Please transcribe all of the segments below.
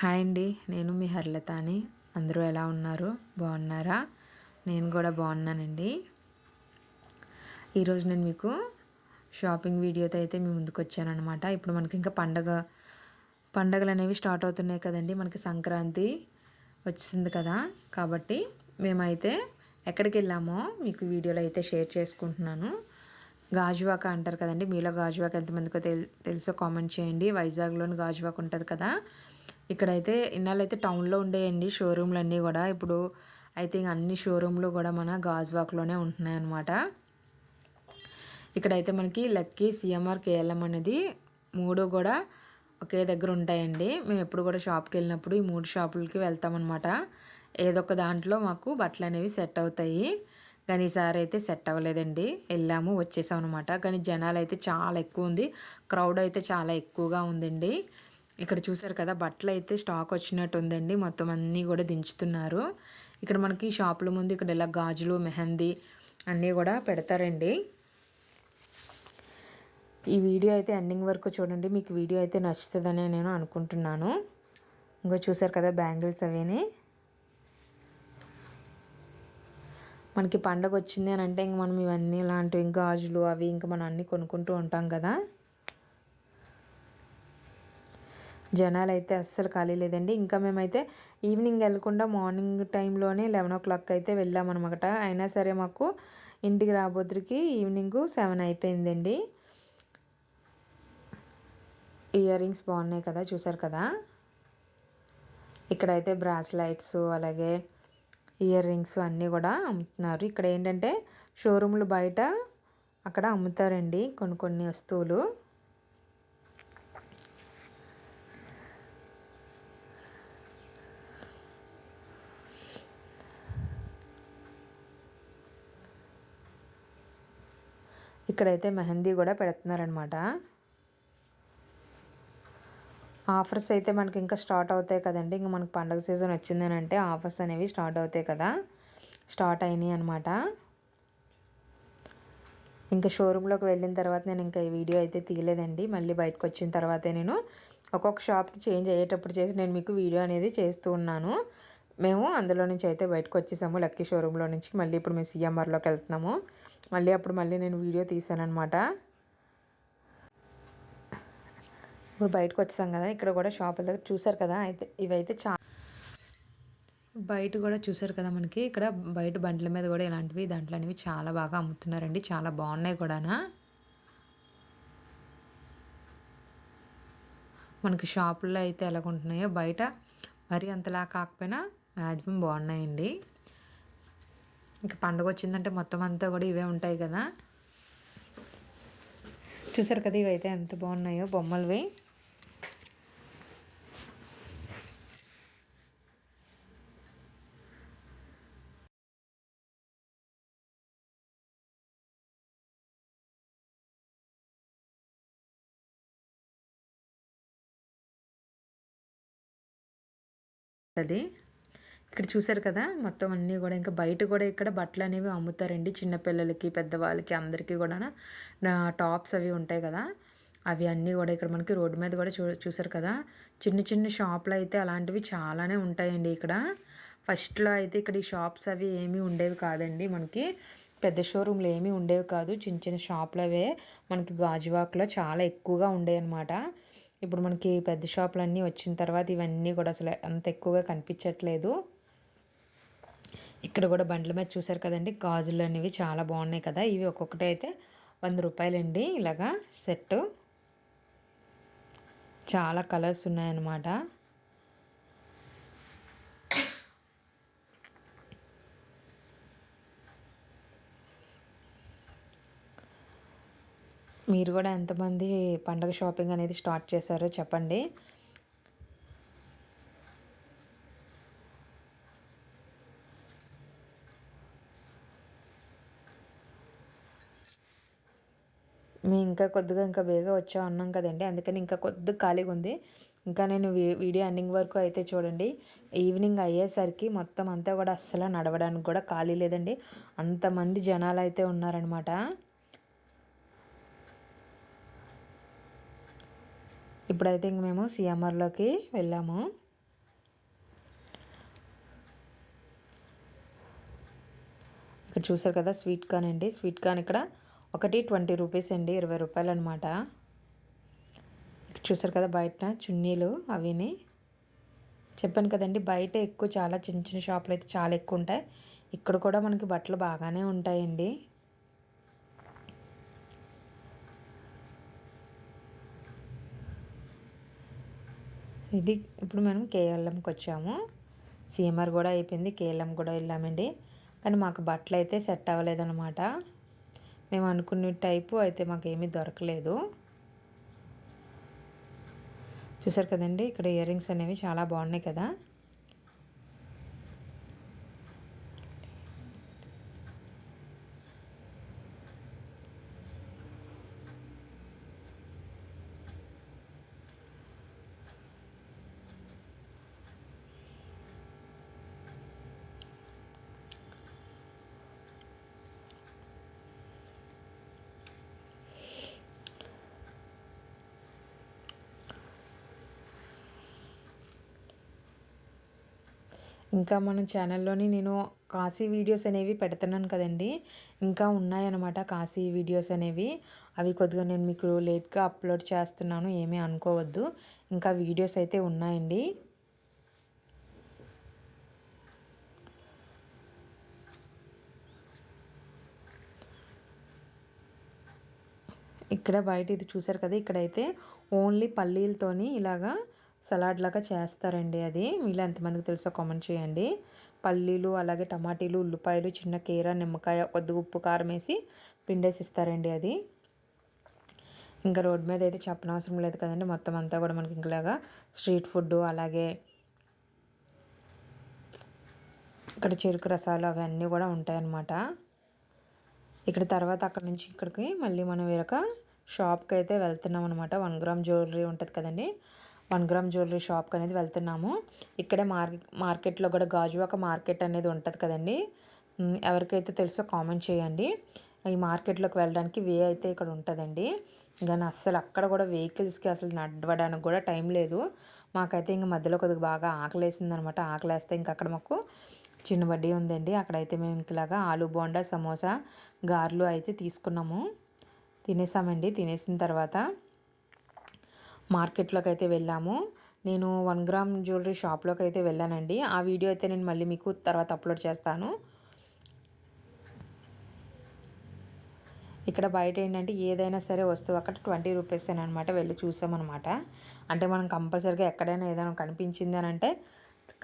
Hi అండి నేను మీ హర్లత అని అందరూ ఎలా ఉన్నారు? బాగున్నారా? నేను కూడా బాగున్నానండి. ఈరోజు నేను మీకు షాపింగ్ వీడియోతో అయితే మీ ముందుకు వచ్చానమాట ఇప్పుడు మనకి ఇంకా పండగ పండగలు అనేవి స్టార్ట్ అవుతున్నాయి కదండి. మనకి సంక్రాంతి వచ్చింది కదా. కాబట్టి మేమైతే ఎక్కడికి వెళ్ళామో మీకు వీడియోలో అయితే షేర్ చేసుకుంటున్నాను. గాజువాక అంటారు కదండి. మీలో గాజువాక ఎంతమందికో తెల్ తెలుసో కామెంట్ చేయండి. వైజాగ్లోని గాజువాక ఉంటుంది కదా. ఇక్కడైతే ఇన్నాళ్ళైతే టౌన్లో ఉండేయండి షోరూమ్లు అన్నీ కూడా. ఇప్పుడు అయితే అన్ని షోరూమ్లు కూడా మన గాజువాక్లోనే ఉంటున్నాయి అన్నమాట ఇక్కడైతే మనకి లక్కీ సిఎంఆర్ కేఎల్ఎం అనేది మూడు కూడా ఒకే దగ్గర ఉంటాయండి. మేము ఎప్పుడు కూడా షాప్కి వెళ్ళినప్పుడు ఈ మూడు షాపులకి వెళ్తామన్నమాట. ఏదో ఒక దాంట్లో మాకు బట్టలు అనేవి సెట్ అవుతాయి. కానీ ఈసారి అయితే సెట్ అవ్వలేదండి. వెళ్ళాము వచ్చేసాం అనమాట కానీ జనాలు అయితే చాలా ఎక్కువ ఉంది. క్రౌడ్ అయితే చాలా ఎక్కువగా ఉందండి. ఇక్కడ చూసారు కదా బట్టలు అయితే స్టాక్ వచ్చినట్టు ఉందండి మొత్తం అన్నీ కూడా దించుతున్నారు. ఇక్కడ మనకి షాపుల ముందు ఇక్కడ ఇలా గాజులు మెహందీ అన్నీ కూడా పెడతారండి. ఈ వీడియో అయితే ఎండింగ్ వరకు చూడండి. మీకు వీడియో అయితే నచ్చుతుందని నేను అనుకుంటున్నాను. ఇంకో చూసారు కదా బ్యాంగిల్స్ అవేని. మనకి పండగ వచ్చింది అని అంటే ఇంక మనం ఇవన్నీ ఇలాంటివి గాజులు అవి ఇంకా మనం అన్నీ కొనుక్కుంటూ ఉంటాం కదా. జనాలు అయితే అస్సలు ఖాళీ లేదండి. ఇంకా మేమైతే ఈవినింగ్ వెళ్ళకుండా మార్నింగ్ టైంలోనే లెవెన్ ఓ క్లాక్ అయితే వెళ్ళామన్నమాట అయినా సరే మాకు ఇంటికి రాబోతురికి ఈవినింగ్ సెవెన్ అయిపోయిందండి. ఇయర్ రింగ్స్ బాగున్నాయి కదా చూసారు కదా? ఇక్కడైతే బ్రాస్లైట్స్ అలాగే ఇయర్ రింగ్స్ అన్నీ కూడా అమ్ముతున్నారు. ఇక్కడ ఏంటంటే షోరూమ్లు బయట అక్కడ అమ్ముతారండి కొన్ని కొన్ని వస్తువులు. ఇక్కడైతే మెహందీ కూడా పెడుతున్నారనమాట. ఆఫర్స్ అయితే మనకి ఇంకా స్టార్ట్ అవుతాయి కదండి. ఇంకా మనకి పండగ సీజన్ వచ్చిందని అంటే ఆఫర్స్ అనేవి స్టార్ట్ అవుతాయి కదా. స్టార్ట్ అయినాయి అనమాట ఇంకా షోరూంలోకి వెళ్ళిన తర్వాత నేను ఇంకా ఈ వీడియో అయితే తీయలేదండి. మళ్ళీ బయటకు వచ్చిన తర్వాతే నేను ఒక్కొక్క షాప్కి చేంజ్ అయ్యేటప్పుడు చేసి నేను మీకు వీడియో అనేది చేస్తూ ఉన్నాను. మేము అందులో నుంచి అయితే బయటకు వచ్చేసాము లక్కీ షోరూంలో నుంచి. మళ్ళీ ఇప్పుడు మేము సిఎంఆర్లోకి వెళ్తున్నాము. మళ్ళీ అప్పుడు మళ్ళీ నేను వీడియో తీసానమాట ఇప్పుడు బయటకు వచ్చాం కదా ఇక్కడ కూడా షాపుల దగ్గర చూసారు కదా అయితే ఇవైతే చా బయట కూడా చూసారు కదా మనకి ఇక్కడ బయట బండ్ల మీద కూడా ఇలాంటివి దాంట్లో అనేవి చాలా బాగా అమ్ముతున్నారండి చాలా బాగున్నాయి కూడా మనకి షాపుల్లో అయితే ఎలాగుంటున్నాయో బయట మరి అంతలా కాకపోయినా మ్యాక్సిమం బాగున్నాయండి. ఇంకా పండుగ వచ్చిందంటే మొత్తం అంతా కూడా ఇవే ఉంటాయి కదా. చూసారు కదా ఇవైతే ఎంత బాగున్నాయో బొమ్మలవి. అది. ఇక్కడ చూసారు కదా మొత్తం అన్నీ కూడా. ఇంకా బయట కూడా ఇక్కడ బట్టలు అనేవి అమ్ముతారండి చిన్నపిల్లలకి పెద్దవాళ్ళకి అందరికీ కూడా నా టాప్స్ అవి ఉంటాయి కదా అవి అన్నీ కూడా ఇక్కడ మనకి రోడ్డు మీద కూడా చూ చూసారు కదా. చిన్న చిన్న షాపులు అయితే అలాంటివి చాలానే ఉంటాయండి ఇక్కడ. ఫస్ట్లో అయితే ఇక్కడ ఈ షాప్స్ అవి ఏమీ ఉండేవి కాదండి మనకి. పెద్ద షోరూమ్లు ఏమీ ఉండేవి కాదు. చిన్న చిన్న షాపులు అవే మనకి గాజువాక్లో చాలా ఎక్కువగా ఉండేవి అనమాట ఇప్పుడు మనకి పెద్ద షాపులన్నీ వచ్చిన తర్వాత ఇవన్నీ కూడా అసలు అంత ఎక్కువగా కనిపించట్లేదు. ఇక్కడ కూడా బండ్ల మీద చూసారు కదండి. గాజులు అనేవి చాలా బాగున్నాయి కదా. ఇవి ఒక్కొక్కటి అయితే వంద రూపాయలండి. ఇలాగా సెట్ చాలా కలర్స్ ఉన్నాయన్నమాట. మీరు కూడా ఎంతమంది పండగ షాపింగ్ అనేది స్టార్ట్ చేశారో చెప్పండి. మేము ఇంకా కొద్దిగా ఇంకా బేగా వచ్చా ఉన్నాం కదండి. అందుకని ఇంకా కొద్దిగా ఖాళీగా ఉంది ఇంకా నేను వీడియో ఎండింగ్ వరకు అయితే చూడండి. ఈవినింగ్ అయ్యేసరికి మొత్తం అంతా కూడా అస్సలు నడవడానికి కూడా ఖాళీ లేదండి. అంతమంది జనాలు అయితే ఉన్నారనమాట. ఇప్పుడైతే ఇంక మేము సిఎంఆర్లోకి వెళ్ళాము. ఇక్కడ చూసారు కదా స్వీట్ కార్న్ అండి. స్వీట్ కార్న్ ఇక్కడ ఒకటి ట్వంటీ రూపీస్ అండి ఇరవై రూపాయలు అనమాట చూసారు కదా బయట చున్నీలు అవిని. చెప్పాను కదండి బయట ఎక్కువ చాలా చిన్న చిన్న షాపులు అయితే చాలా ఎక్కువ ఉంటాయి. ఇక్కడ కూడా మనకి బట్టలు బాగానే ఉంటాయండి. ఇది ఇప్పుడు మనం కేఎల్ఎంకి వచ్చాము. సీఎంఆర్ కూడా అయిపోయింది కేఎల్ఎం కూడా వెళ్ళామండి. కానీ మాకు బట్టలు అయితే సెట్ అవ్వలేదన్నమాట. మేము అనుకునే టైపు అయితే మాకు దొరకలేదు. చూసారు కదండి ఇక్కడ ఇయర్ రింగ్స్ అనేవి చాలా బాగున్నాయి కదా. ఇంకా మన ఛానల్లోని నేను కాశీ వీడియోస్ అనేవి పెడుతున్నాను కదండి. ఇంకా ఉన్నాయన్నమాట కాశీ వీడియోస్ అనేవి. అవి కొద్దిగా నేను మీకు లేట్గా అప్లోడ్ చేస్తున్నాను ఏమీ అనుకోవద్దు. ఇంకా వీడియోస్ అయితే ఉన్నాయండి. ఇక్కడ బయట ఇది చూసారు కదా ఇక్కడైతే ఓన్లీ పల్లీలతోని ఇలాగా సలాడ్ లాగా చేస్తారండి అది. మీలో ఎంతమందికి తెలుసో కామెంట్ చేయండి. పల్లీలు అలాగే టమాటీలు ఉల్లిపాయలు చిన్న కీర నిమ్మకాయ కొద్ది ఉప్పు కారం వేసి పిండేసి ఇస్తారండి అది. ఇంకా రోడ్ మీద అయితే చెప్పనవసరం లేదు కదండి. మొత్తం అంతా కూడా మనకి ఇంకలాగా స్ట్రీట్ ఫుడ్ అలాగే ఇక్కడ చెరుకు రసాలు అవన్నీ కూడా ఉంటాయన్నమాట. ఇక్కడ తర్వాత అక్కడ నుంచి ఇక్కడికి మళ్ళీ మనం వేరొక షాప్కి అయితే వెళ్తున్నాం అనమాట వన్ గ్రామ్ జ్యువెలరీ ఉంటుంది కదండి. వన్ గ్రామ్ జ్యువెలరీ షాప్కి అనేది వెళ్తున్నాము. ఇక్కడే మార్కెట్ మార్కెట్లో కూడా గాజు ఒక మార్కెట్ అనేది ఉంటుంది కదండి. ఎవరికైతే తెలుసో కామెంట్ చేయండి. ఈ మార్కెట్లోకి వెళ్ళడానికి వే అయితే ఇక్కడ ఉంటుందండి. కానీ అస్సలు అక్కడ కూడా వెహికల్స్కి అసలు నడవడానికి కూడా టైం లేదు. మాకైతే ఇంక మధ్యలో కొద్దిగా బాగా ఆకలేసింది అనమాట ఆకలేస్తే ఇంక అక్కడ మాకు చిన్న వడ్డీ ఉందండి. అక్కడైతే మేము ఇంకలాగా ఆలు బోండా సమోసా గారెలు అయితే తీసుకున్నాము. తినేసామండి. తినేసిన తర్వాత మార్కెట్లోకి అయితే వెళ్ళాము. నేను వన్ గ్రామ్ జ్యువెలరీ షాప్లోకి అయితే వెళ్ళానండి. ఆ వీడియో అయితే నేను మళ్ళీ మీకు తర్వాత అప్లోడ్ చేస్తాను. ఇక్కడ బయట ఏంటంటే ఏదైనా సరే వస్తువు అక్కడ ట్వంటీ రూపీస్ అనమాట వెళ్ళి చూసామన్నమాట. అంటే మనం కంపల్సరిగా ఎక్కడైనా ఏదైనా కనిపించింది అని అంటే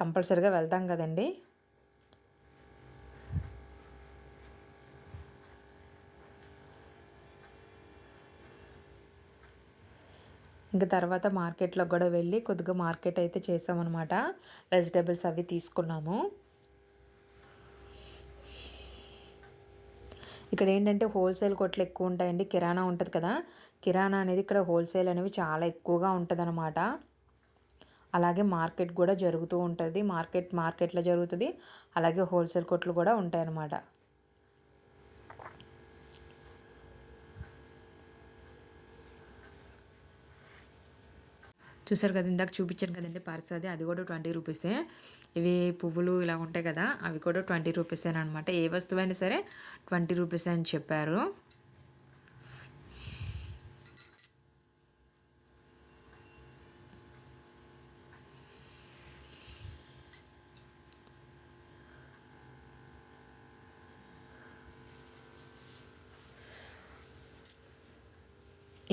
కంపల్సరిగా వెళ్తాం కదండి. ఇంకా తర్వాత మార్కెట్లో కూడా వెళ్ళి కొద్దిగా మార్కెట్ అయితే చేసామన్నమాట. వెజిటేబుల్స్ అవి తీసుకున్నాము. ఇక్కడ ఏంటంటే హోల్సేల్ కొట్లు ఎక్కువ ఉంటాయండి. కిరాణా ఉంటుంది కదా. కిరాణా అనేది ఇక్కడ హోల్సేల్ అనేవి చాలా ఎక్కువగా ఉంటుందన్నమాట. అలాగే మార్కెట్ కూడా జరుగుతూ ఉంటుంది. మార్కెట్ మార్కెట్లో జరుగుతుంది. అలాగే హోల్సేల్ కొట్లు కూడా ఉంటాయన్నమాట. చూసారు కదా ఇందాక చూపించాను కదండి పర్స్ అది అది కూడా ట్వంటీ రూపీసే. ఇవి పువ్వులు ఇలా ఉంటాయి కదా అవి కూడా ట్వంటీ రూపీసే అనమాట ఏ వస్తువైనా సరే ట్వంటీ రూపీస్ అని చెప్పారు.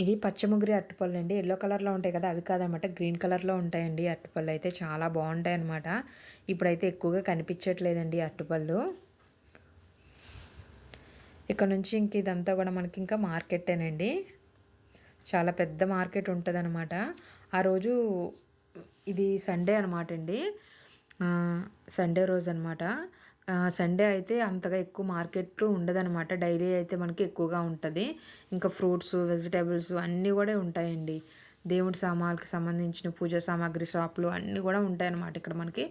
ఇవి పచ్చముగ్గురి అరటిపళ్ళు అండి ఎల్లో కలర్లో ఉంటాయి కదా అవి కాదనమాట. గ్రీన్ కలర్లో ఉంటాయండి అరటిపళ్ళు. అయితే చాలా బాగుంటాయి అనమాట ఇప్పుడైతే ఎక్కువగా కనిపించట్లేదండి అరటిపళ్ళు. ఇక్కడ నుంచి ఇంక ఇదంతా కూడా మనకి ఇంకా మార్కెట్టేనండి. చాలా పెద్ద మార్కెట్ ఉంటుంది అనమాట ఆ రోజు ఇది సండే అనమాట అండి సండే రోజు అనమాట సండే అయితే అంతగా ఎక్కువ మార్కెట్లు ఉండదనమాట డైలీ అయితే మనకి ఎక్కువగా ఉంటుంది. ఇంకా ఫ్రూట్స్ వెజిటేబుల్స్ అన్నీ కూడా ఉంటాయండి. దేవుడి సామాన్కి సంబంధించిన పూజా సామాగ్రి షాపులు అన్నీ కూడా ఉంటాయన్నమాట ఇక్కడ మనకి.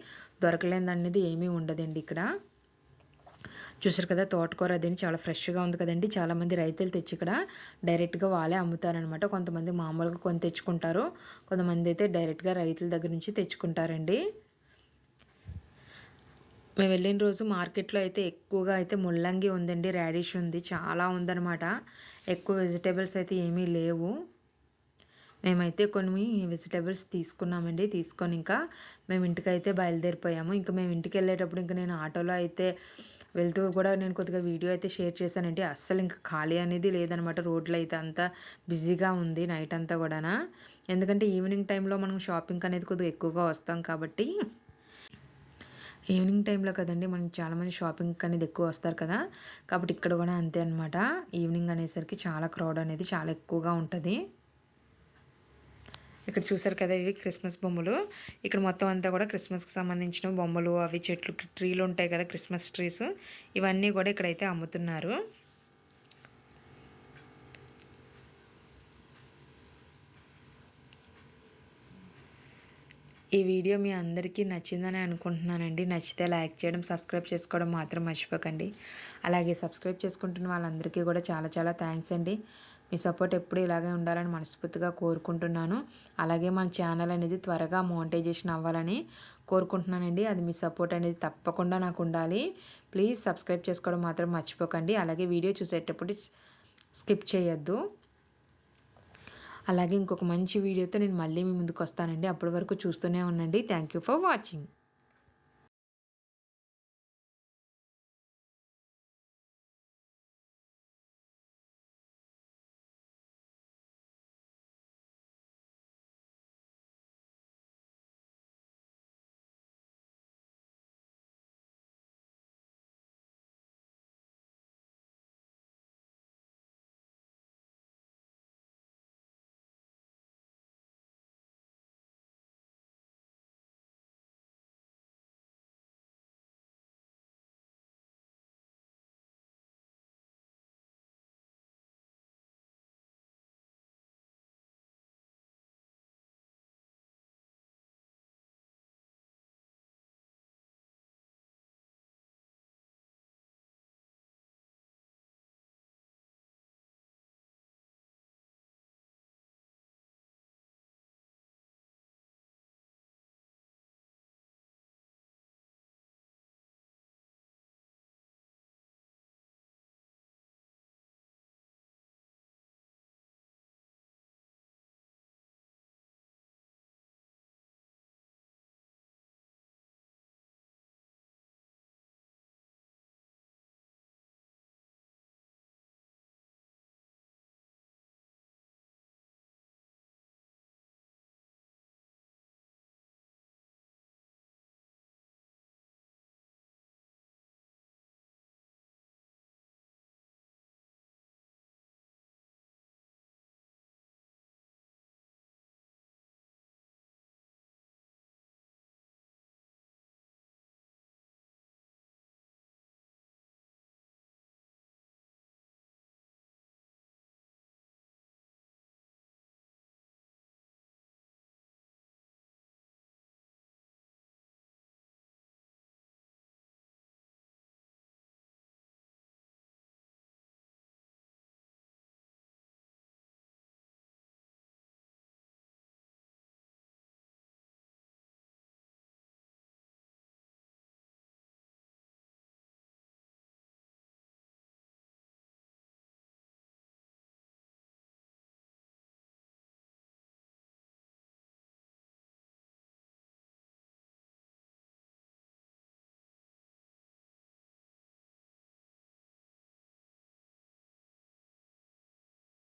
దొరకలేనిది అనేది ఏమీ ఉండదండి ఇక్కడ. చూసారు కదా తోటకూర అది చాలా ఫ్రెష్గా ఉంది కదండి. చాలామంది రైతులు తెచ్చి ఇక్కడ డైరెక్ట్గా వాళ్ళే అమ్ముతారనమాట కొంతమంది మామూలుగా కొని తెచ్చుకుంటారు. కొంతమంది అయితే డైరెక్ట్గా రైతుల దగ్గర నుంచి తెచ్చుకుంటారండి. మేము వెళ్ళిన రోజు మార్కెట్లో అయితే ఎక్కువగా అయితే ముల్లంగి ఉందండి రాడిష్ ఉంది చాలా ఉందన్నమాట. ఎక్కువ వెజిటేబుల్స్ అయితే ఏమీ లేవు. మేమైతే కొన్ని వెజిటేబుల్స్ తీసుకున్నామండి తీసుకొని ఇంకా మేము ఇంటికైతే బయలుదేరిపోయాము. ఇంకా మేము ఇంటికి వెళ్ళేటప్పుడు ఇంకా నేను ఆటోలో అయితే వెళ్తూ కూడా నేను కొద్దిగా వీడియో అయితే షేర్ చేశానండి. అస్సలు ఇంకా ఖాళీ అనేది లేదనమాట రోడ్లు అయితే అంతా బిజీగా ఉంది నైట్ అంతా కూడా ఎందుకంటే ఈవినింగ్ టైంలో మనం షాపింగ్ అనేది కొద్దిగా ఎక్కువగా వస్తాం కాబట్టి ఈవినింగ్ టైంలో కదండి మనం చాలామంది షాపింగ్ అనేది ఎక్కువ వస్తారు కదా. కాబట్టి ఇక్కడ కూడా అంతే అనమాట ఈవినింగ్ అనేసరికి చాలా క్రౌడ్ అనేది చాలా ఎక్కువగా ఉంటుంది. ఇక్కడ చూసారు కదా ఇవి క్రిస్మస్ బొమ్మలు. ఇక్కడ మొత్తం అంతా కూడా క్రిస్మస్కి సంబంధించిన బొమ్మలు అవి చెట్లు ట్రీలు ఉంటాయి కదా క్రిస్మస్ ట్రీస్. ఇవన్నీ కూడా ఇక్కడైతే అమ్ముతున్నారు. ఈ వీడియో మీ అందరికీ నచ్చిందని అనుకుంటున్నానండి. నచ్చితే లైక్ చేయడం సబ్స్క్రైబ్ చేసుకోవడం మాత్రం మర్చిపోకండి. అలాగే సబ్స్క్రైబ్ చేసుకుంటున్న వాళ్ళందరికీ కూడా చాలా చాలా థ్యాంక్స్ అండి. మీ సపోర్ట్ ఎప్పుడు ఇలాగే ఉండాలని మనస్ఫూర్తిగా కోరుకుంటున్నాను. అలాగే మన ఛానల్ అనేది త్వరగా మోనిటైజేషన్ అవ్వాలని కోరుకుంటున్నానండి. అది మీ సపోర్ట్ అనేది తప్పకుండా నాకు ఉండాలి. ప్లీజ్ సబ్స్క్రైబ్ చేసుకోవడం మాత్రం మర్చిపోకండి. అలాగే వీడియో చూసేటప్పుడు స్కిప్ చేయొద్దు. అలాగే ఇంకొక మంచి వీడియోతో నేను మళ్ళీ మీ ముందుకు వస్తానండి. అప్పటి వరకు చూస్తూనే ఉండండి. Thank you for watching